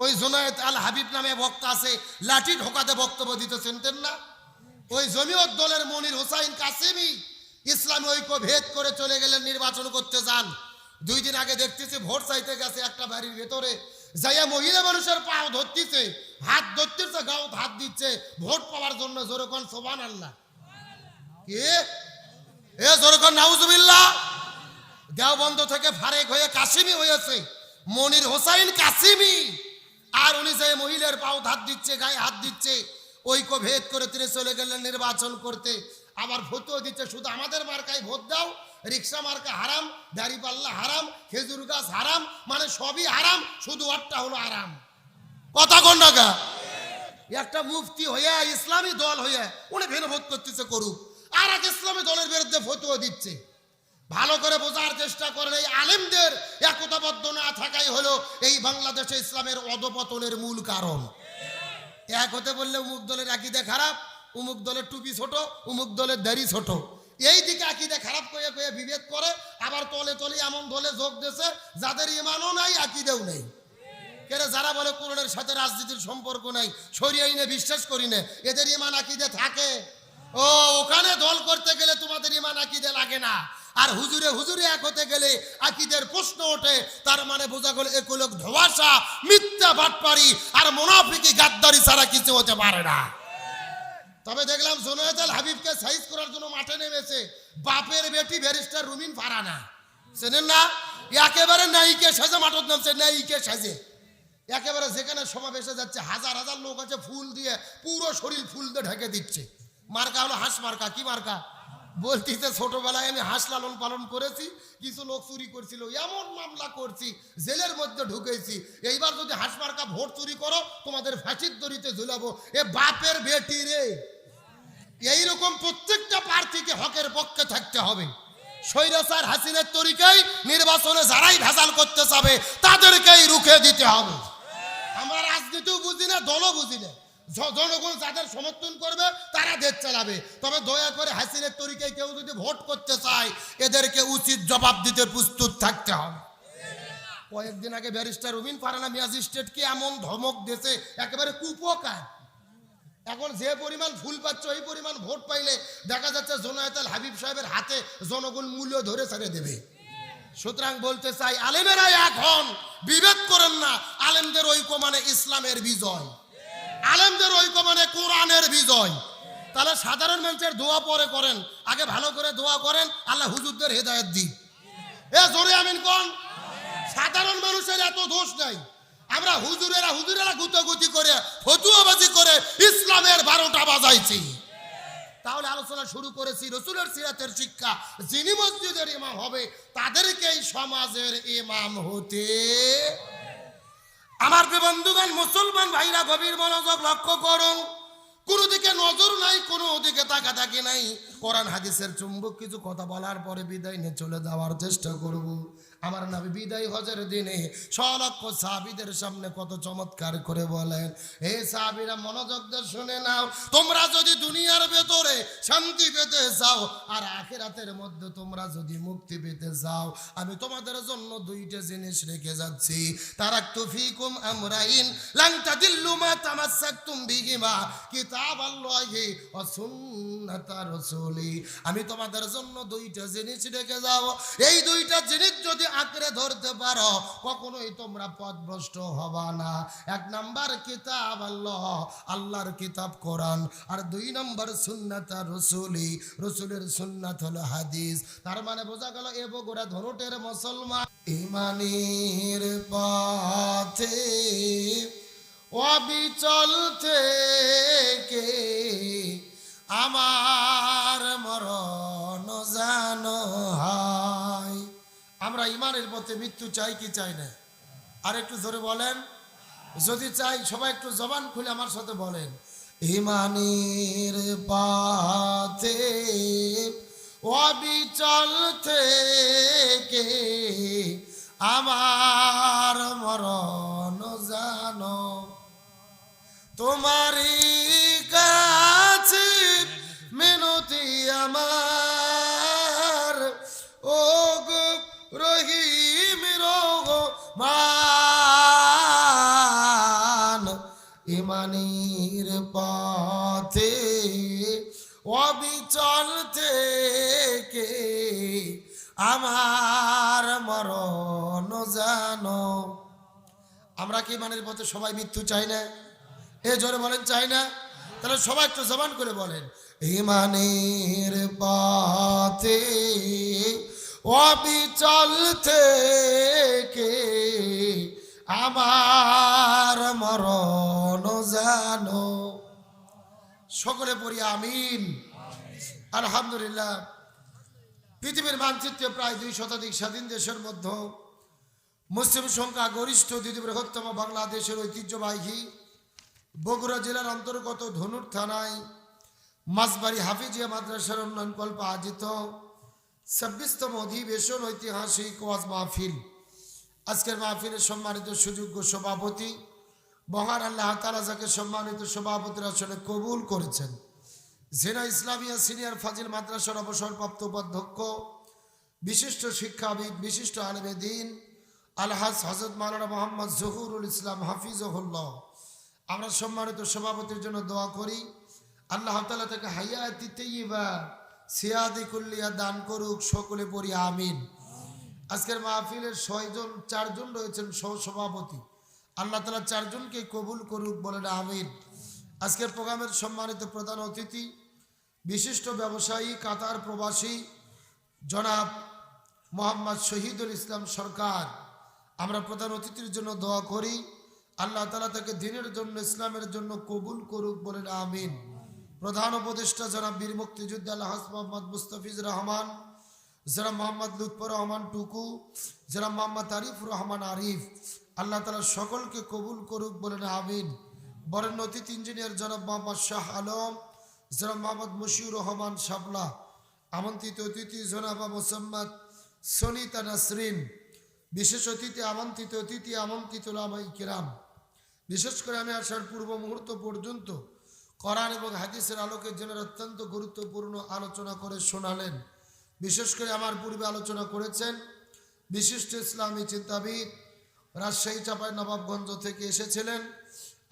ওই জোনায়েত আল হাবিব নামে বক্তা আছে, লাঠি ঢোকাতে বক্তব্য দিতে শুনতেন না। ওই জমিয়ত দলের মনির হোসাইন কাসেমি ইসলাম ঐক্য ভেদ করে চলে গেলেন, নির্বাচন করতে যান। দুই দিন আগে দেখতেছি ভোট চাইতে গেছে একটা বাড়ির ভেতরে। যাইয়া মহিলা মানুষের পাও ধরতেছে, হাত ধরতেছে, গাও হাত দিচ্ছে, ভোট পাওয়ার জন্য জোরে কোন সোবান আল্লাহ কে? এ জোরে কোন, নাউজুবিল্লাহ। দেওবন্ধ থেকে ফারেক হয়ে কাশিমি হয়েছে, মনির হোসাইন কাশিমি আর উনি যে মহিলার পাও হাত দিচ্ছে, গায়ে হাত দিচ্ছে ঐক্য ভেদ করে তিনি চলে গেলেন নির্বাচন করতে। আবার ভোটও দিচ্ছে, শুধু আমাদের মার্কায় ভোট দাও, রিক্সা মার্কা হারাম দাড়িপাল্লা হারাম, খেজুর গাছ হারাম মানে সবই হারাম, শুধু আটটা হলো আরাম। কথা কোন টাকা একটা মুফতি হইয়া, ইসলামী দল হইয়া, উনি ভেন ভোট করতেছে করুক। আর এক ইসলামী দলের বিরুদ্ধে ফতুয়া দিচ্ছে। ভালো করে বোঝার চেষ্টা করেন। এই আলেমদের একতাবদ্ধ না থাকাই হলো এই বাংলাদেশে ইসলামের অধপতনের মূল কারণ। এক হতে বললে উমুক দলের আকিদে খারাপ উমুক দলের টুপি ছোট উমুক দলের দাড়ি ছোট। এই দিকে আকিদে খারাপ কয়ে কয়ে বিভেদ করে, আবার তলে তলে এমন দলে যোগ দিয়েছে, যাদের ইমানও নাই, আকিদেও নেই। কেন যারা বলে কোরআনের সাথে রাজনীতির সম্পর্ক নাই সরিয়ে আইনে বিশ্বাস করি না, এদের ইমান আকিদে থাকে। ও, ওখানে দল করতে গেলে তোমাদের ইমান আকিদে লাগে না। আর হুজুরে হুজুরে এক হতে গেলে আকিদের প্রশ্ন ওঠে, তার মানে বোঝা গেল একলক ধোয়াশা, মিথ্যা বাটপারি আর মোনাফিকি গাদ্দারি ছাড়া কিছু হতে পারে না। তবে দেখলাম জোনায়দাল হাবিবকে সাইজ করার জন্য মাঠে নেমেছে। বাপের বেটি ব্যারিস্টার রুমিন ফারানা। চেনেন না? একেবারে নাইকে সাজে মাঠত নামছে, নাইকে সাজে। একেবারে যেখানে সমাবেশে যাচ্ছে, হাজার হাজার লোক আছে, ফুল দিয়ে পুরো শরীর ফুল দিয়ে ঢেকে দিচ্ছে। মার্কা হলো হাঁস মার্কা, কি মার্কা? বলতিছে, ছোটবেলায় আমি হাঁস লালন পালন করেছি, কিছু লোক চুরি করছিল, এমন মামলা করছি, জেলের মধ্যে ঢুকেছি। এইবার যদি হাঁস মার্কা ভোট চুরি করো, তোমাদের ফাঁসির দড়িতে ঝুলাবো। এ বাপের বেটি রে। এইরকম প্রত্যেকটা প্রার্থীকে হকের পক্ষে থাকতে হবে। স্বৈরাচার হাসিনের তরিকাই নির্বাচনে যারাই ভেজাল করতে চাবে, তাদেরকেই রুখে দিতে হবে। আমরা রাজনীতিও বুঝি না, দলও বুঝি না। জনগণ যাদের সমর্থন করবে, তারা দেশ চালাবে। তবে দয়া করে হাসিনের তরিকায় কেউ যদি ভোট করতে চায়, এদেরকে উচিত জবাব দিতে প্রস্তুত থাকতে হবে। কয়েকদিন আগে ব্যারিস্টার রুবিন ফারানা ম্যাজিস্ট্রেটকে এমন ধমক দেশে একেবারে কুপকার। এখন যে পরিমাণ ফুল পাচ্ছে, ওই পরিমাণ ভোট পাইলে দেখা যাচ্ছে জোনায়তাল হাবিব সাহেবের হাতে জনগণ মূল্য ধরে ছেড়ে দেবে। সুতরাং বলতে চাই আলেমেরা এখন বিভেদ করেন না, আলেমদের ঐক্য মানে ইসলামের বিজয়। আলেমদের ঐক্য মানে কোরআনের বিজয়। তাহলে সাধারণ মানুষের দোয়া পরে করেন, আগে ভালো করে দোয়া করেন, আল্লাহ হুজুরদের হেদায়ত দিন। এ জোরে আমিন কোন। সাধারণ মানুষের এত দোষ নাই। আমরা হুজুরেরা হুজুরেরা গুতগুতি করে, ফতুয়াবাজি করে ইসলামের বারোটা বাজাইছি। তাহলে আলোচনা শুরু করেছি, রসুলের সিরাতের শিক্ষা। যিনি মসজিদের ইমাম হবে, তাদেরকেই সমাজের ইমাম হতে আমার যে বন্ধুগণ মুসলমান ভাইরা গভীর মনোযোগ লক্ষ্য করুন। কোনো দিকে নজর নাই, কোনো দিকে তাকাতাকি নাই। কোরআন হাদিসের চুম্বক কিছু কথা বলার পরে বিদায় নিয়ে চলে যাওয়ার চেষ্টা করব। আমার নাবি বিদায় হজের দিনে সলক্ষ সাহাবিদের সামনে কত চমৎকার করে বলেন হে সাহাবিরা মনোযোগ শুনে নাও, তোমরা যদি দুনিয়ার ভেতরে শান্তি পেতে চাও, আর আখেরাতের মধ্যে তোমরা যদি মুক্তি পেতে চাও, আমি তোমাদের জন্য দুইটা জিনিস রেখে যাচ্ছি। তারাক্তু ফিকুম আমরাইন, লাং তাদিল্লু মা তামাসসাকতুম বিহিমা কিতাবাল্লাহি ওয়া সুন্নাতা রাসূলি। আমি তোমাদের জন্য দুইটা জিনিস রেখে যাও এই দুইটা জিনিস যদি আঁকড়ে ধরতে পারো, কখনোই তোমরা পথভ্রষ্ট হবা না। এক নাম্বার কিতাব আল্লাহ আল্লাহর কিতাব কোরআন। আর দুই নম্বর সুন্নাতা রসুলি, রসুলের সুন্নাত হলো হাদিস। তার মানে বোঝা গেল এ বগুড়া ধরুটের মুসলমান। ইমানের পথে অবিচল থেকে আমার মরণ জানো হয়। আমরা ইমানের পথে মৃত্যু চাই কি চাই না? আর একটু জোরে বলেন। যদি চাই, সবাই একটু জবান খুলে আমার সাথে বলেন। ইমানের পথে অবিচল থেকে আমার মরণ জানো তোমারই কাছে মিনতি আমার। ও গো রহিম রোগ মা ইমানির অবিচল থেকে আমার মরণ জানো। আমরা কি ইমানের পথে সবাই মৃত্যু চাই না? এ জোরে বলেন, চাই না? তাহলে সবাই একটু জবান করে বলেন, ইমানের পথে অবিচল থেকে আমার মরণ জানো। সকলে পড়ি, আমিন। আলহামদুলিল্লাহ, পৃথিবীর মানচিত্রে প্রায় দুই শতাধিক স্বাধীন দেশের মধ্যে মুসলিম সংখ্যা গরিষ্ঠ, দ্বিতীয় বৃহত্তম বাংলাদেশের ঐতিহ্যবাহী বগুড়া জেলার অন্তর্গত ধনুর থানায় মাসবাড়ি হাফিজিয়া মাদ্রাসার উন্নয়ন কল্প আয়োজিত ছাব্বিশতম অধিবেশন ঐতিহাসিক ওয়াজ মাহফিল। আজকের মাহফিলের সম্মানিত সুযোগ্য সভাপতি মহান আল্লাহ তালা যাকে সম্মানিত সভাপতির আসনে কবুল করেছেন। জেনা ইসলামিয়া সিনিয়র ফাজিল মাদ্রাসার অবসরপ্রাপ্ত উপাধ্যক্ষ, বিশিষ্ট শিক্ষাবিদ, বিশিষ্ট আলমে দিন, আলহাজ হজরত মালানা মোহাম্মদ জহুরুল ইসলাম হাফিজ হাফিজহুল্লাহ। আমরা সম্মানিত সভাপতির জন্য দোয়া করি। আল্লাহ তালা তাকে হাইয়াতি তৈবা সিয়াদি কুল্লিয়া দান করুক, সকলে পড়ি আমিন। আজকের মাহফিলের ছয়জন চারজন রয়েছেন সহ সভাপতি আল্লাহ তালা চারজনকে কবুল করুক বলেন আমিন। আজকের প্রোগ্রামের সম্মানিত প্রধান অতিথি, বিশিষ্ট ব্যবসায়ী, কাতার প্রবাসী, জনাব মোহাম্মদ শহীদুল ইসলাম সরকার। আমরা প্রধান অতিথির জন্য দোয়া করি। আল্লাহ তালা তাকে দিনের জন্য, ইসলামের জন্য কবুল করুক বলেন, আমিন। প্রধান উপদেষ্টা যারা বীর মুক্তিযোদ্ধা আলহাস মোহাম্মদ মুস্তাফিজ রহমান, যারা মোহাম্মদ লুৎফর রহমান টুকু, যারা মোহাম্মদ আরিফ রহমান আরিফ, আল্লাহ তালা সকলকে কবুল করুক বলেন, আমিন। বরেণ্য অতিথি ইঞ্জিনিয়ার জনাব মোহাম্মদ শাহ আলম জনাব মোহাম্মদ মুশিউর রহমান শাবলা আমন্ত্রিত অতিথি জনাবা মোসাম্মদ সনিতা নাসরিন বিশেষ অতিথি আমন্ত্রিত অতিথি আমন্ত্রিত লামাই কিরাম। বিশেষ করে আমি আসার পূর্ব মুহূর্ত পর্যন্ত কোরআন এবং হাদিসের আলোকে জেনার অত্যন্ত গুরুত্বপূর্ণ আলোচনা করে শোনালেন। বিশেষ করে আমার পূর্বে আলোচনা করেছেন বিশিষ্ট ইসলামী চিন্তাবিদ, রাজশাহী চাপায় নবাবগঞ্জ থেকে এসেছিলেন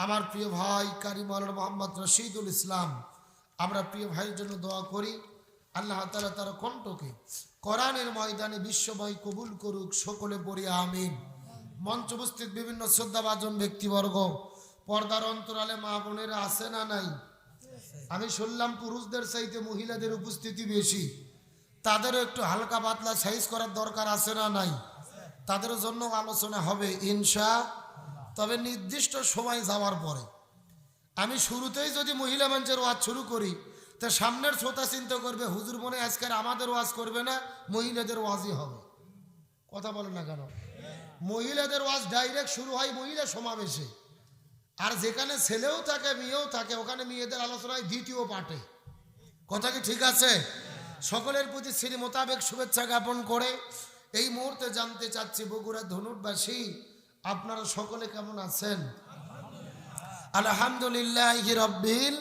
আমার প্রিয় ভাই কারি মৌলানা মোহাম্মদ রশিদুল ইসলাম। আমরা প্রিয় ভাইয়ের জন্য দোয়া করি, আল্লাহ তালা তার কণ্ঠকে কোরআনের ময়দানে বিশ্বময় কবুল করুক সকলে পড়ি, আমিন। মঞ্চ উপস্থিত বিভিন্ন শ্রদ্ধাভাজন ব্যক্তিবর্গ, পর্দার অন্তরালে মা বোনেরা আছে না নাই? আমি শুনলাম পুরুষদের চাইতে মহিলাদের উপস্থিতি বেশি। তাদেরও একটু হালকা পাতলা সাইজ করার দরকার আছে না নাই? তাদের জন্য আলোচনা হবে, ইনশা। তবে নির্দিষ্ট সময় যাওয়ার পরে। আমি শুরুতেই যদি মহিলা মঞ্চের ওয়াজ শুরু করি তা সামনের শ্রোতা চিন্তা করবে, হুজুর মনে আজকের আমাদের ওয়াজ করবে না, মহিলাদের ওয়াজই হবে। কথা বলে না কেন? মহিলাদের ওয়াজ ডাইরেক্ট শুরু হয় মহিলা সমাবেশে। আর যেখানে ছেলেও থাকে, মেয়েও থাকে, ওখানে মেয়েদের আলোচনায় দ্বিতীয় পাঠে কথা কি ঠিক আছে? সকলের প্রতি শ্রী মোতাবেক শুভেচ্ছা জ্ঞাপন করে, এই মুহূর্তে জানতে চাচ্ছি বগুড়া ধনুটবাসী আপনারা সকলে কেমন আছেন? আলহামদুলিল্লাহ রব্বিল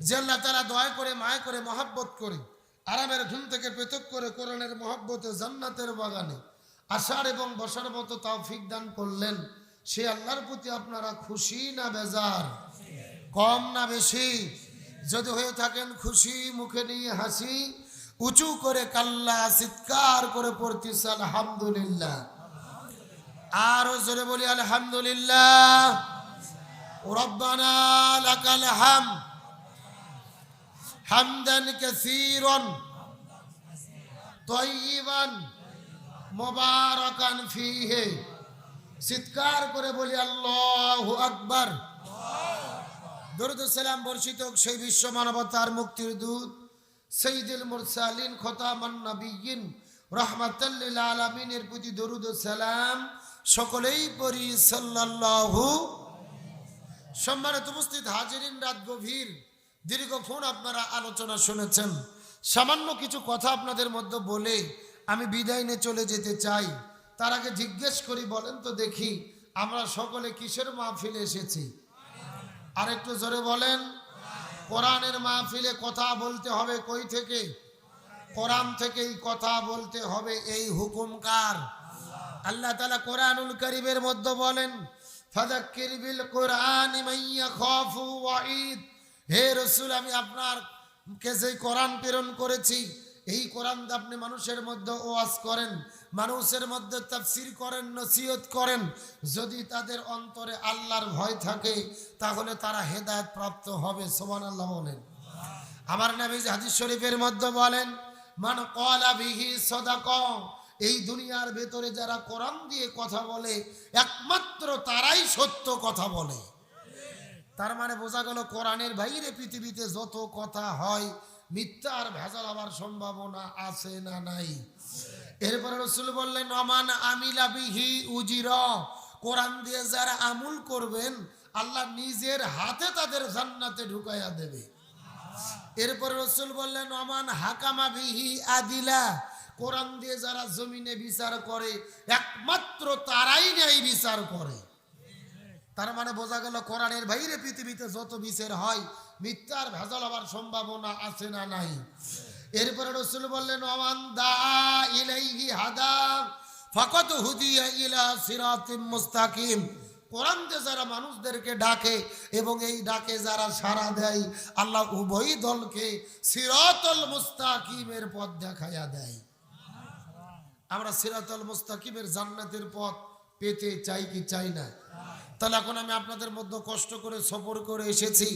যে আল্লাহ তারা দয়া করে, মায়া করে, মহাব্বত করে, আরামের ঘুম থেকে পৃথক করে কোরআনের মহাব্বতে জান্নাতের বাগানে আসার এবং বসার মতো তৌফিক দান করলেন, সে আল্লাহর প্রতি আপনারা খুশি না বেজার? কম না বেশি? যদি হয়ে থাকেন খুশি, মুখে নিয়ে হাসি, উঁচু করে কাল্লা, চিৎকার করে পড়তেছে, আলহামদুলিল্লাহ। আরও জোরে বলি, আলহামদুলিল্লাহ। রব্বানা লাকাল হাম হামদান কাসীরান। তয়্যিবান মুবারাকান ফীহি। চিৎকার করে বলি, আল্লাহু আকবার। দরুদ সালাম বর্ষিত সেই বিশ্ব মানবতার মুক্তির দূত সঈদুল মুরসালিন খতামান নবিয়িন রহমাতাল্লিল আলামিনের প্রতি দরুদ সালাম সকলেই পড়ি, সাল্লাল্লাহু। সম্মানিত উপস্থিত হাজিরিন, রাত গভীর। দীর্ঘক্ষণ আপনারা আলোচনা শুনেছেন। সামান্য কিছু কথা আপনাদের মধ্যে বলে আমি বিদায় নিয়ে চলে যেতে চাই। তার আগে জিজ্ঞেস করি, বলেন তো দেখি আমরা সকলে কিসের মাহফিলে এসেছি? আর একটু জোরে বলেন। কোরআনের মাহফিলে কথা বলতে হবে কই থেকে? কোরআন থেকেই কথা বলতে হবে, এই হুকুম কার? আল্লাহ তালা কোরআনুল করিমের মধ্যে বলেন ফাদাক্কির বিল কোরআন মান ইয়াখাফু ওয়াঈদ হে রসুল, আমি আপনার কে যে কোরআন প্রেরণ করেছি, এই কোরআন আপনি মানুষের মধ্যে ওয়াজ করেন, মানুষের মধ্যে তাফসির করেন, নসিহত করেন, যদি তাদের অন্তরে আল্লাহর ভয় থাকে, তাহলে তারা হেদায়েত প্রাপ্ত হবে সোমান আল্লাহ বলেন। আমার নবী হাদিস শরীফের মধ্যে বলেন, মান কলা বিহি সদাক এই দুনিয়ার ভেতরে যারা কোরআন দিয়ে কথা বলে, একমাত্র তারাই সত্য কথা বলে। তার মানে বোঝা গেল কোরআনের বাইরে পৃথিবীতে যত কথা হয় মিথ্যা আর ভেজাল হওয়ার সম্ভাবনা আছে না নাই? এরপরে রসুল বললেন অমান আমিলা বিহি উজির। কোরআন দিয়ে যারা আমুল করবেন, আল্লাহ নিজের হাতে তাদের জান্নাতে ঢুকাইয়া দেবে। এরপরে রসুল বললেন অমান হাকামা বিহি আদিলা। কোরআন দিয়ে যারা জমিনে বিচার করে, একমাত্র তারাই ন্যায় বিচার করে। তার মানে বোঝা গেল কোরআনের বাইরে পৃথিবীতে যত বিচার হয়, মিথ্যার ভেজাল হওয়ার সম্ভাবনা আছে না নাই। এরপরে রসুল বললেন অমান দা ইলাইহি হাদা ফাকাত হুদিয়া ইলা সিরাতিম মুস্তাকিম। কোরআন দিয়ে যারা মানুষদেরকে ডাকে এবং এই ডাকে যারা সাড়া দেয়, আল্লাহ উভয় দলকে সিরাতুল মুস্তাকিমের পথ দেখাইয়া দেয়। আমরা সিরাতুল মুস্তাকিমের জান্নাতের পথ পেতে চাই কি চাই না? তাহলে এখন আমি আপনাদের মধ্যে কষ্ট করে, সফর করে এসেছি।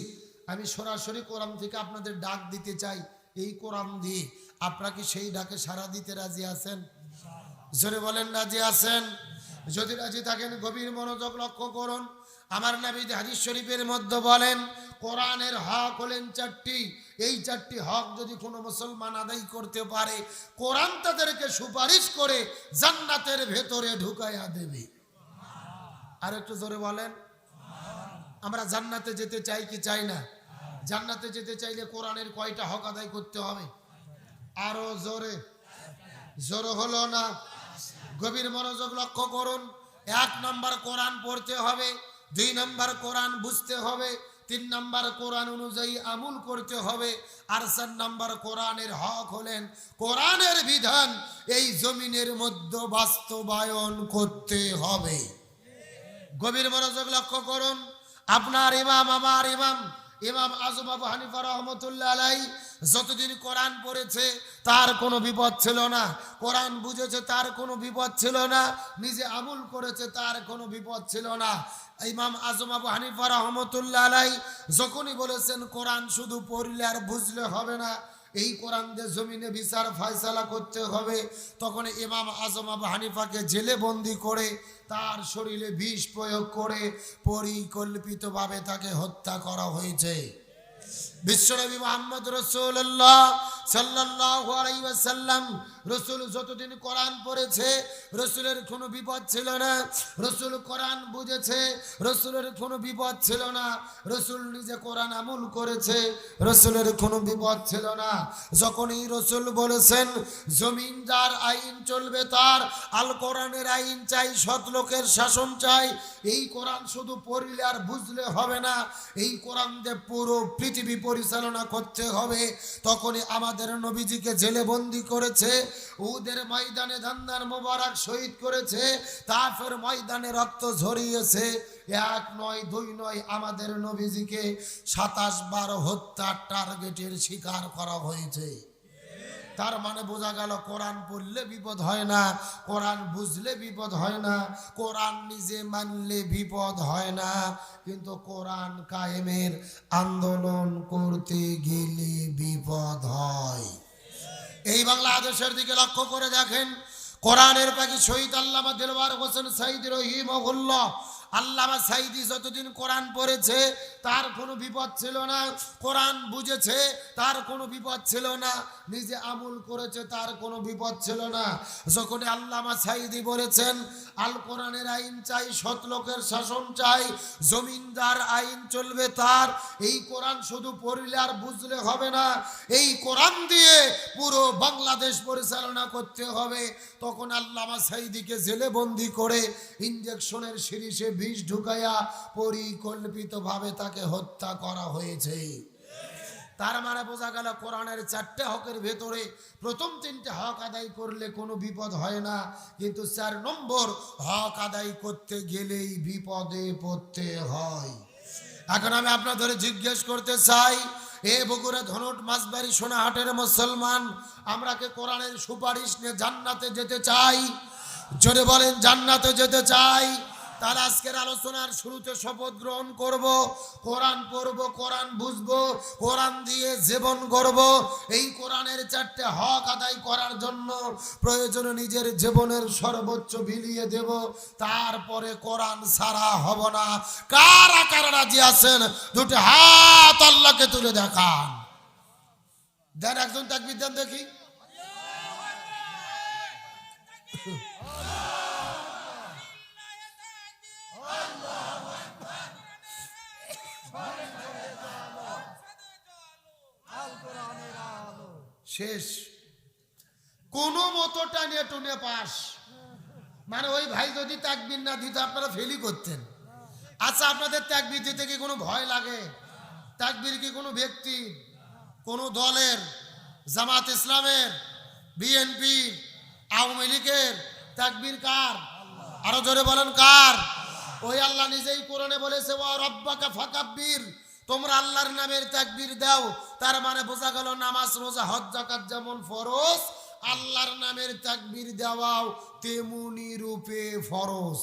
আমি সরাসরি কোরআন থেকে আপনাদের ডাক দিতে চাই। এই কোরআন দিয়ে আপনারা কি সেই ডাকে সাড়া দিতে রাজি আছেন? জোরে বলেন, রাজি আছেন? যদি রাজি থাকেন, গভীর মনোযোগ লক্ষ্য করুন। আমার নবী হাদিস শরীফের মধ্যে বলেন, কোরআনের হক হলেন চারটি। এই চারটি হক যদি কোনো মুসলমান আদায় করতে পারে, কোরআন তাদেরকে সুপারিশ করে জান্নাতের ভেতরে ঢুকাইয়া দেবে। আর একটু জোরে বলেন। আমরা জান্নাতে যেতে চাই কি চাই না? জান্নাতে যেতে চাইলে কোরআনের কয়টা হক আদায় করতে হবে? আরও জোরে। জোর হলো না? গভীর মনোযোগ লক্ষ্য করুন। এক নম্বর কোরআন পড়তে হবে, দুই নম্বর কোরআন বুঝতে হবে, তিন নম্বর কোরআন অনুযায়ী আমল করতে হবে, আর চার নম্বর কোরআনের হক হলেন কোরআনের বিধান, এই জমিনের মধ্যে বাস্তবায়ন করতে হবে। গভীর মনোযোগ লক্ষ্য করুন। আপনার ইমাম, আমার ইমাম ইমাম আজম আবু হানিফা রহমতুল্লাহ আলাই যতদিন কোরআন পড়েছে, তার কোনো বিপদ ছিল না। কোরআন বুঝেছে, তার কোনো বিপদ ছিল না। নিজে আমল করেছে, তার কোনো বিপদ ছিল না। ইমাম আজম আবু হানিফা রহমতুল্লাহ আলাই যখনই বলেছেন, কোরআন শুধু পড়লে আর বুঝলে হবে না। এই কোরআন দিয়ে জমিনে বিচার ফয়সালা করতে হবে। তখন ইমাম আজম আবু হানিফাকে জেলে বন্দি করে তার শরীরে বিষ প্রয়োগ করে পরিকল্পিতভাবে তাকে হত্যা করা হয়েছে। বিশ্বনবী মোহাম্মদ রসুল্লাহ সাল্লাহ আলাই ওয়াসাল্লাম রসুল যতদিন কোরআন পড়েছে, রসুলের কোনো বিপদ ছিল না। রসুল কোরআন বুঝেছে, রসুলের কোনো বিপদ ছিল না। রসুল নিজে কোরআন আমল করেছে, রসুলের কোনো বিপদ ছিল না। যখনই রসুল বলেছেন, জমিন যার আইন চলবে তার, আল কোরআনের আইন চাই, সৎ লোকের শাসন চাই, এই কোরআন শুধু পড়লে আর বুঝলে হবে না। এই কোরআন দিয়ে পুরো পৃথিবী পরিচালনা করতে হবে, তখনই আমাদের নবীজিকে জেলে বন্দি করেছে উদের ময়দানে ধান্দার মোবারক শহীদ করেছে তারপর ময়দানে রক্ত ঝরিয়েছে। এক নয়, দুই নয়, আমাদের নবীজিকে সাতাশ বার হত্যার টার্গেটের শিকার করা হয়েছে। তার মানে বোঝা গেল, কোরআন পড়লে বিপদ হয় না, কোরআন বুঝলে বিপদ হয় না, কোরআন নিজে মানলে বিপদ হয় না। কিন্তু কোরআন কায়েমের আন্দোলন করতে গেলে বিপদ হয়। এই বাংলা বাংলাদেশের দিকে লক্ষ্য করে দেখেন, কোরআনের পাখি শহীদ আল্লামা দিলবার হোসেন সাইদ রহিম আল্লামা সাইদি যতদিন কোরআন পড়েছে, তার কোনো বিপদ ছিল না। কোরআন বুঝেছে, তার কোনো বিপদ ছিল না। নিজে আমল করেছে, তার কোনো বিপদ ছিল না। যখন আল্লামা সাইদি বলেছেন, আল কোরআনের আইন চাই, সৎ লোকের শাসন চাই, জমিনদার আইন চলবে তার। এই কোরআন শুধু পড়লে আর বুঝলে হবে না। এই কোরআন দিয়ে পুরো বাংলাদেশ পরিচালনা করতে হবে। তখন আল্লামা সাইদিকে জেলে বন্দি করে ইঞ্জেকশনের সিরিজে বিষ ঢুকাইয়া পরিকল্পিতভাবে তাকে হত্যা করা হয়েছে। তার মানে বোঝা গেল কোরআনের চারটে হকের ভেতরে প্রথম তিনটে হক আদায় করলে কোনো বিপদ হয় না, কিন্তু চার নম্বর হক আদায় করতে গেলেই বিপদে পড়তে হয়। এখন আমি আপনাদের জিজ্ঞেস করতে চাই, এ বগুড়া ধনট মাছবাড়ি সোনাহাটের মুসলমান, আমরা কে কোরআনের সুপারিশ নিয়ে জান্নাতে যেতে চাই? জোরে বলেন জান্নাতে যেতে চাই তার আজকের আলোচনার শুরুতে শপথ গ্রহণ করব, কোরআন পড়ব, কোরআন বুঝব, কোরআন দিয়ে জীবন গড়ব। এই কোরআনের চারটে হক আদায় করার জন্য প্রয়োজনে নিজের জীবনের সর্বোচ্চ বিলিয়ে দেব। তারপরে কোরআন সারা হব না। কারা কারা রাজি আছেন? দুটো হাত আল্লাহকে তুলে দেখান। দেন একজন তাকবির দেন দেখি। শেষ। কোনো মতো টানিয়ে টুনে পাস। মানে ওই ভাই যদি তাকবির না দিত, আপনারা ফেলি করতেন। আচ্ছা আপনাদের তাকবির দিতে কি কোনো ভয় লাগে? তাকবির কি কোনো ব্যক্তি, কোনো দলের, জামাত ইসলামের বিএনপি আওয়ামী লীগের? তাকবির কার? আরও জোরে বলেন কার? ওই আল্লাহ নিজেই কোরআনে বলেছে ও রব্বাকা ফাকাব্বির। তোমরা আল্লাহর নামের তাকবীর দাও। তার মানে বোঝা গেল নামাজ, রোজা, হজ জাকাত যেমন ফরজ, আল্লাহর নামের তাকবীর দেওয়াও তেমনি রূপে ফরজ।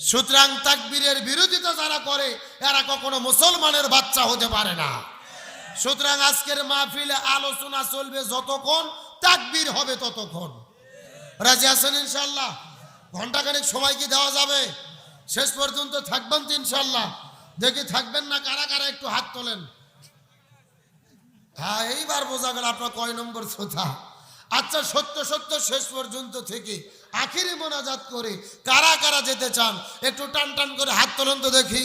সুতরাং তাকবীরের বিরোধিতা যারা করে, এরা কখনো মুসলমানের বাচ্চা হতে পারে না। সুতরাং আজকের মাহফিলে আলোচনা চলবে যতক্ষণ, তাকবীর হবে ততক্ষণ। রাজি আছেন ইনশাল্লাহ ঘন্টাখানেক সময় কি দেওয়া যাবে? শেষ পর্যন্ত থাকবেন তো ইনশাল্লাহ দেখি থাকবেন না কারা কারা একটু হাত তোলেন। হ্যাঁ এইবার বোঝা গেল আপনার কয় নম্বর শ্রোতা। আচ্ছা সত্য সত্য শেষ পর্যন্ত থেকে আখিরি মোনাজাত করে কারা কারা যেতে চান একটু টান টান করে হাত তোলেন তো দেখি।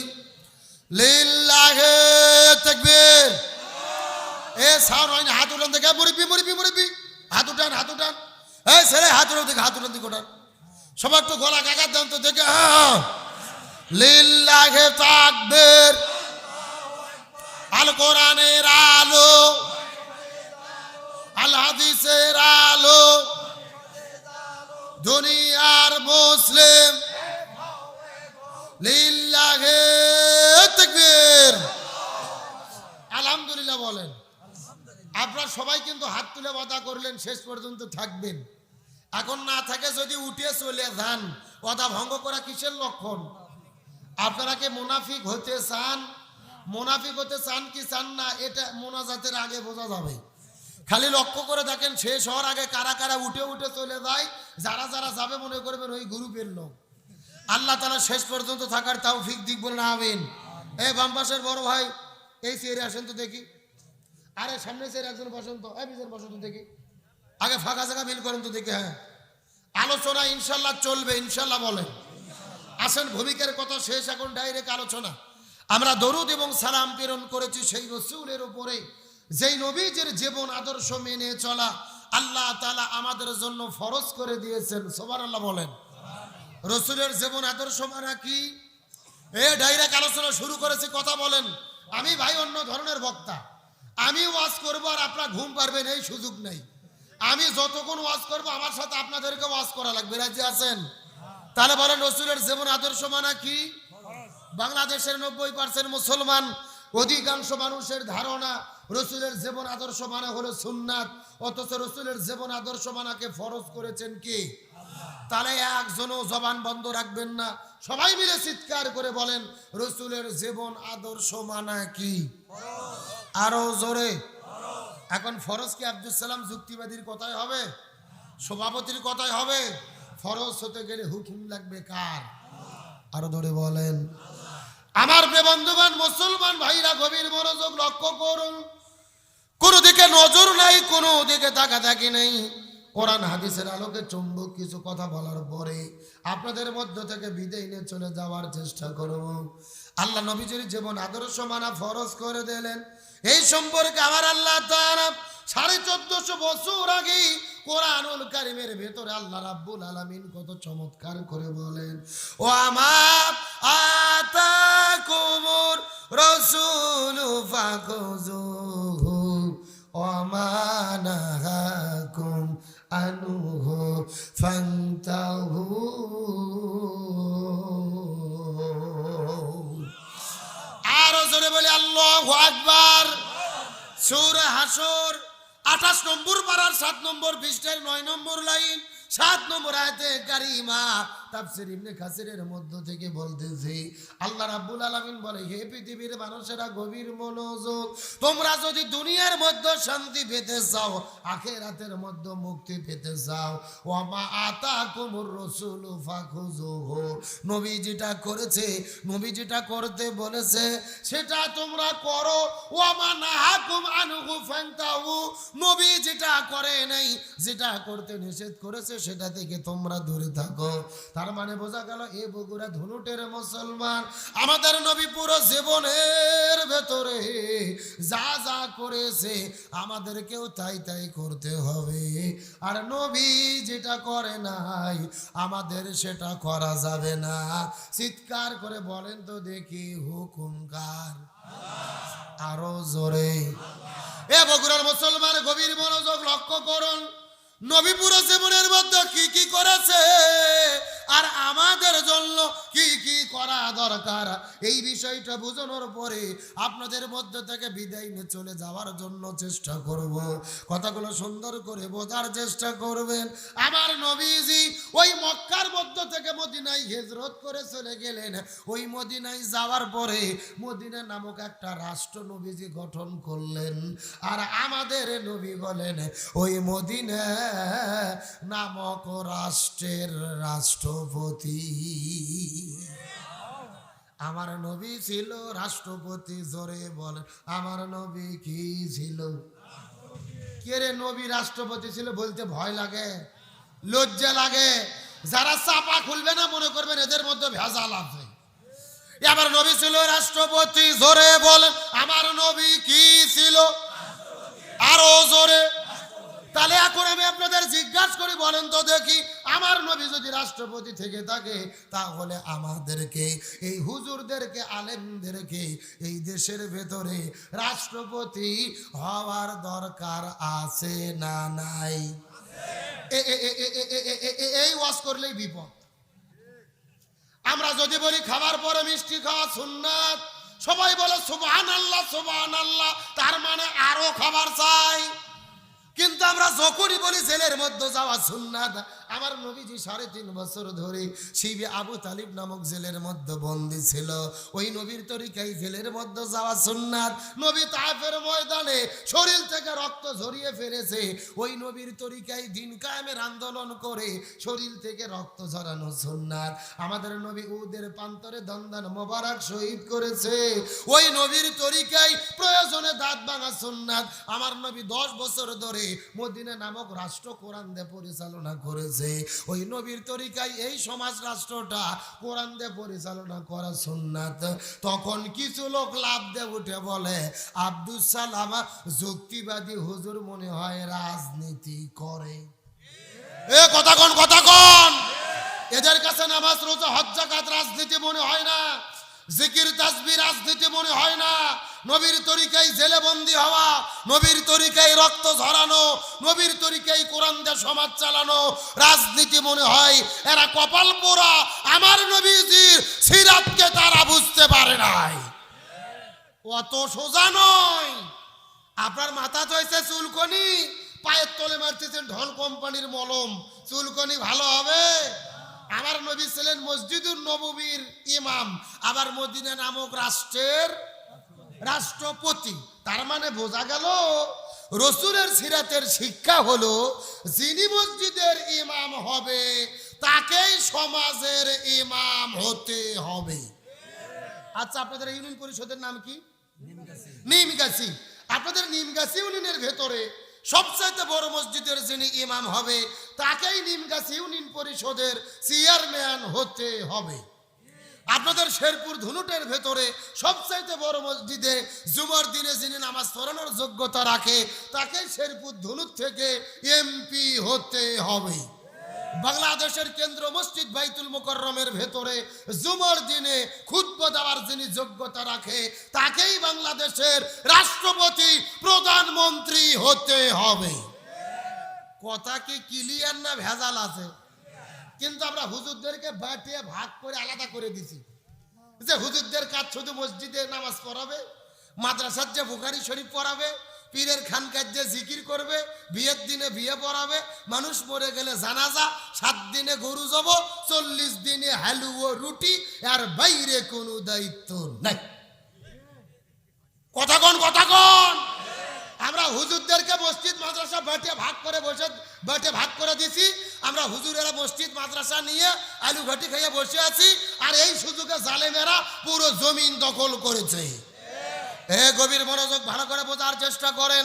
এ হাত উঠান দেখে মুরব্বি মুরব্বি মুরব্বি। হাত উঠান হাত উঠান। এই ছেলে হাত উঠান দেখে হাত উঠান ওঠান। সবার একটু গলা কাকার দেন তো দেখে হ্যাঁ, হ্যাঁ। লিল্লাহে তাকবীর আল কোরআনের আলো, আল হাদিসের আলো, দুনিয়ার মুসলিম। লিল্লাহে তাকবীর আলহামদুলিল্লাহ বলেন। আপনারা সবাই কিন্তু হাত তুলে বাধা করলেন, শেষ পর্যন্ত থাকবেন। এখন না থাকে যদি উঠে চলে যান কথা ভঙ্গ করা কিসের লক্ষণ? আপনারা কি মুনাফিক হতে চান, মুনাফিক হতে চান কি চান না, এটা মোনাজাতের আগে বোঝা যাবে। খালি লক্ষ্য করে দেখেন, শেষ হওয়ার আগে কারা কারা উঠে উঠে চলে যায়, যারা যারা যাবে মনে করবেন ওই গ্রুপের লোক। আল্লাহ তালা শেষ পর্যন্ত থাকার তাও ফিক দিক বলে আমিন। এই বাম পাশের বড় ভাই, এই চেয়ারে আসেন তো দেখি। আরে, সামনে চেয়ারে একজন বসেন তো এই বসেন তো দেখি। আগে ফাঁকা জায়গা মিল করেন তো দেখি হ্যাঁ। আলোচনা ইনশাল্লাহ চলবে, ইনশাল্লাহ বলেন। আসেন ভূমিকার কথা শেষ, এখন ডাইরেক্ট আলোচনা। আমরা দরুদ এবং সালাম প্রেরণ করেছি সেই রসুলের উপরে। যেই নবীজের জীবন আদর্শ মেনে চলা, আল্লাহ তালা আমাদের জন্য ফরজ করে দিয়েছেন। সবার আল্লাহ বলেন। রসুলের জীবন আদর্শ মানে কি? এ ডাইরেক্ট আলোচনা শুরু করেছি, কথা বলেন। আমি ভাই অন্য ধরনের বক্তা। আমি ওয়াজ করব আর আপনার ঘুম পারবেন এই সুযোগ নেই। আমি যতক্ষণ ওয়াজ করব, আমার সাথে আপনাদেরকে ওয়াজ করা লাগবে। রাজি আছেন? তাহলে বলেন রসুলের জীবন আদর্শ মানে কি? বাংলাদেশের নব্বই পার্সেন্ট মুসলমান, অধিকাংশ মানুষের ধারণা রসুলের জীবন আদর্শ মানে হলো সুন্নাত, অথচ রসুলের জীবন আদর্শ মানাকে ফরজ করেছেন কি? তাহলে একজনও জবান বন্ধ রাখবেন না। সবাই মিলে চিৎকার করে বলেন, রসুলের জীবন আদর্শ মানা কি? আরও জোরে। এখন ফরজ কি আব্দুল সালাম যুক্তিবাদীর কথাই হবে? সভাপতির কথাই হবে? ফরজ হতে গেলে হুকুম লাগবে কার? আরও ধরে বলেন। আমার বন্ধুবান মুসলমান ভাইরা, গভীর মনোযোগ লক্ষ্য করুন। কোন দিকে নজর নাই, কোন দিকে তাকা থাকি নেই। কোরআন হাদিসের আলোকে চুম্বক কিছু কথা বলার পরে আপনাদের মধ্য থেকে বিদায় নিয়ে চলে যাওয়ার চেষ্টা করব। আল্লাহ নবীজির জীবন আদর্শ মানা ফরজ করে দিলেন। এই সম্পর্কে আমার আল্লাহ তাআলা সাড়ে চোদ্দশো বছর আগে কোরআনুল কারিমের ভেতরে আল্লাহ রাব্বুল আলামিন কত চমৎকার করে বলেন, ও আমার আতা কুমুর রসুল ফান্তাহু। আরও জোরে বলে, আল্লাহ আকবার। সূরা হাসর আঠাশ নম্বর পাড়ার সাত নম্বর পৃষ্ঠার নয় নম্বর লাইন সাত নম্বর আয়তে কারিমা। তাফসির ইবনে মধ্য থেকে আল্লাহ রাব্বুল আলামিন বলে, হে পৃথিবীর মানুষেরা গভীর মনোযোগ, তোমরা যদি দুনিয়ার মধ্যে শান্তি পেতে চাও মধ্যে মুক্তি পেতে চাও ওয়া আতাকুমুর রাসূলু ফাখুযুহু। নবী যেটা করেছে নবী যেটা করতে বলেছে, সেটা তোমরা করো ওয়া নাহাকুম আনহু ফান্তাহু। নবী যেটা করে নাই, যেটা করতে নিষেধ করেছে, সেটা থেকে তোমরা দূরে থাকো। তার মানে বোঝা গেল এ বগুড়া ধনুটের মুসলমান। আমাদের নবী পুরো জীবনের ভেতরে যা যা করেছে, আমাদেরকেও তাই তাই করতে হবে। আর নবী যেটা করে নাই, আমাদের সেটা করা যাবে না। চিৎকার করে বলেন তো দেখি হুকুমকার আরও জোরে। এ বগুড়ার মুসলমান গভীর মনোযোগ লক্ষ্য করুন। নবী পুরো জীবনের মধ্যে কি কি করেছে? আর আমাদের জন্য কি কি করা দরকার? এই বিষয়টা বোঝানোর পরে আপনাদের মধ্যে থেকে বিদায় নিয়ে চলে যাওয়ার জন্য চেষ্টা করব। কথাগুলো সুন্দর করে বোঝার চেষ্টা করবেন। আমার নবীজি ওই মক্কার মধ্য থেকে মদিনায় হিজরত করে চলে গেলেন। ওই মদিনায় যাওয়ার পরে মদিনা নামক একটা রাষ্ট্র নবীজি গঠন করলেন। আর আমাদের নবী বলেন, ওই মদিনা নামক রাষ্ট্রের রাষ্ট্রপতি। আমার নবী ছিল রাষ্ট্রপতি, জোরে বলেন। আমার নবী কি ছিল? কে রে নবী রাষ্ট্রপতি ছিল বলতে ভয় লাগে? লজ্জা লাগে? যারা চাপা খুলবে না মনে করবেন এদের মধ্যে ভেজাল আছে। আমার নবী ছিল রাষ্ট্রপতি, জোরে বলেন। আমার নবী কি ছিল? আরও জোরে। তাহলে এখন আমি আপনাদের জিজ্ঞাসা করি, বলেন তো দেখি, আমার নবী যদি রাষ্ট্রপতি থেকে থাকে, তাহলে আমাদেরকে, এই হুজুরদেরকে, আলেমদেরকে, এই দেশের ভেতরে রাষ্ট্রপতি হওয়ার দরকার আছে না নাই? এই ওয়াশ করলেই বিপদ। আমরা যদি বলি, খাবার পরে মিষ্টি খাওয়া সুন্নাত, সবাই বলে সুবাহ আল্লাহ সুবাহ আল্লাহ তার মানে আরও খাবার চাই। কিন্তু আমরা যখনই বলি জেলের মধ্যে যাওয়া সুন্নাত আমার নবীজি সাড়ে তিন বছর ধরে শিবে আবু তালিব নামক জেলের মধ্যে বন্দি ছিল। ওই নবীর তরিকায় জেলের মধ্যে যাওয়া সুন্নাত। নবী তাফের ময়দানে শরীর থেকে রক্ত ঝরিয়ে ফেলেছে। ওই নবীর তরিকায় দিন কায়েমের আন্দোলন করে শরীর থেকে রক্ত ঝরানো সুন্নাত। আমাদের নবী উদের প্রান্তরে দন্দান মোবারক শহীদ করেছে। ওই নবীর তরিকায় প্রয়োজনে দাঁত ভাঙা সুন্নাত। আমার নবী দশ বছর ধরে মদিনা নামক রাষ্ট্র কোরআন দিয়ে পরিচালনা করেছে। ওই নবীর তরিকায় এই সমাজ রাষ্ট্রটা কোরআন দিয়ে পরিচালনা করা সুন্নাত। তখন কিছু লোক লাভ দিয়ে উঠে বলে আব্দুল সালাম, যুক্তিবাদী হুজুর মনে হয় রাজনীতি করে। এ কথা কন কথা কন? এদের কাছে নামাজ, রোজা, হজ্জাকাত রাজনীতি মনে হয় না। জিকির তাসবি রাজনীতি মনে হয় না। নবীর তরিকায় জেলে বন্দি হওয়া, নবীর তরিকায় রক্ত ঝরানো, নবীর তরিকায় কোরআন দিয়ে সমাজ চালানো, রাজনীতি মনে হয়, এরা কপাল পোড়া। আমার নবীজির সিরাতকে তারা বুঝতে পারে নাই। অত সোজা নয়। আপনার মাথা চয়েছে চুলকনি, পায়ের তলে মারতেছেন ঢল কোম্পানির মলম। চুলকনি ভালো হবে? আমার নবী ছিলেন মসজিদুর নববীর ইমাম, আবার মদিনা নামক রাষ্ট্রের রাষ্ট্রপতি। তার মানে বোঝা গেল, রসুলের সিরাতের শিক্ষা হলো, যিনি মসজিদের ইমাম হবে, তাকেই সমাজের ইমাম হতে হবে। আচ্ছা আপনাদের ইউনিয়ন পরিষদের নাম কি? নিমগাছি আপনাদের নিমগাছি ইউনিয়নের ভেতরে সবচাইতে বড় মসজিদের যিনি ইমাম হবে, তাকেই নিমগাছি ইউনিয়ন পরিষদের চেয়ারম্যান হতে হবে। আপনাদের শেরপুর ধুনুটের ভেতরে সবচাইতে বড় মসজিদে জুমার দিনে যিনি নামাজ পড়ানোর যোগ্যতা রাখে তাকে শেরপুর ধুনুট থেকে এমপি হতে হবে। বাংলাদেশের কেন্দ্র মসজিদ বাইতুল মোকরমের ভেতরে জুমার দিনে খুতবা দেওয়ার যিনি যোগ্যতা রাখে, তাকেই বাংলাদেশের রাষ্ট্রপতি প্রধানমন্ত্রী হতে হবে। কথা কি ক্লিয়ার না ভেজাল আছে? কিন্তু আমরা হুজুরদেরকে বাটিয়ে ভাগ করে আলাদা করে দিছি। যে হুজুরদের কাজ শুধু মসজিদে নামাজ পড়াবে, মাদ্রাসার যে বুখারি শরীফ পড়াবে, পীরের খানকার যে জিকির করবে, বিয়ের দিনে বিয়ে পড়াবে, মানুষ মরে গেলে জানাজা, সাত দিনে গরু যাব চল্লিশ দিনে হালু ও রুটি, আর বাইরে কোনো দায়িত্ব নাই। কথা কোন কথা কোন! আমরা হুজুরদেরকে মসজিদ, মাদ্রাসা বেটে ভাগ করে বসে, বাটে ভাগ করে দিছি। আমরা হুজুরেরা মসজিদ, মাদ্রাসা নিয়ে আলু ঘাটি খেয়ে বসে আছি। আর এই সুযোগে জালেমেরা পুরো জমিন দখল করেছে। এ গভীর মনোযোগ ভালো করে বোঝার চেষ্টা করেন।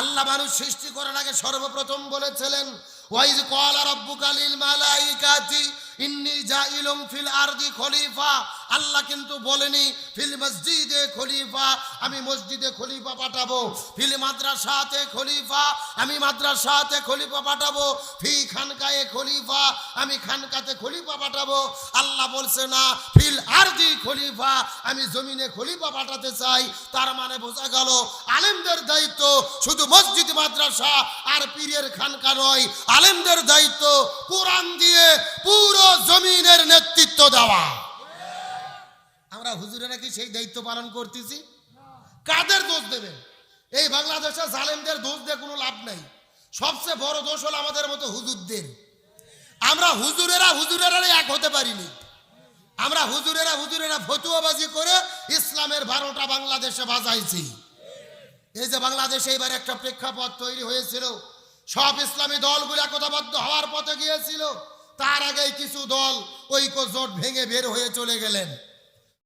আল্লাহ মানুষ সৃষ্টি করার আগে সর্বপ্রথম বলেছিলেন, ওয়াইজ কলা রব্বুকা লিল মালাইকাতি আল্লাহ আমি মসজিদে খলিফা পাঠাবো। খলিফা, আমি মাদ্রাসাতে খলিফা পাঠাবো। খলিফা পাঠাবো। আল্লাহ বলছে, না, ফিল আরদি খলিফা, আমি জমিনে খলিফা পাঠাতে চাই। তার মানে বোঝা গেল, আলেমদের দায়িত্ব শুধু মসজিদ, মাদ্রাসা আর পীরের খানকা নয়। আলেমদের দায়িত্ব কোরআন দিয়ে পুরো জমিনের নেতৃত্ব দেওয়া। আমরা হুজুরেরা কি সেই দায়িত্ব পালন করতেছি? কাদের দোষ দেবেন? এই বাংলাদেশে জালেমদের দোষ দিয়ে কোনো লাভ নাই। সবচেয়ে বড় দোষ হলো আমাদের মতো হুজুরদের। আমরা হুজুরেরা হুজুরেরা এক হতে পারিনি। আমরা হুজুরেরা হুজুরেরা ফতুয়াবাজি করে ইসলামের বারোটা বাংলাদেশে বাজাইছি। এই যে বাংলাদেশে এবার একটা প্রেক্ষাপট তৈরি হয়েছিল। সব ইসলামী দলগুলো একতাবদ্ধ হওয়ার পথে গিয়েছিল। তার আগেই কিছু দল ঐক্য জোট ভেঙে বের হয়ে চলে গেলেন।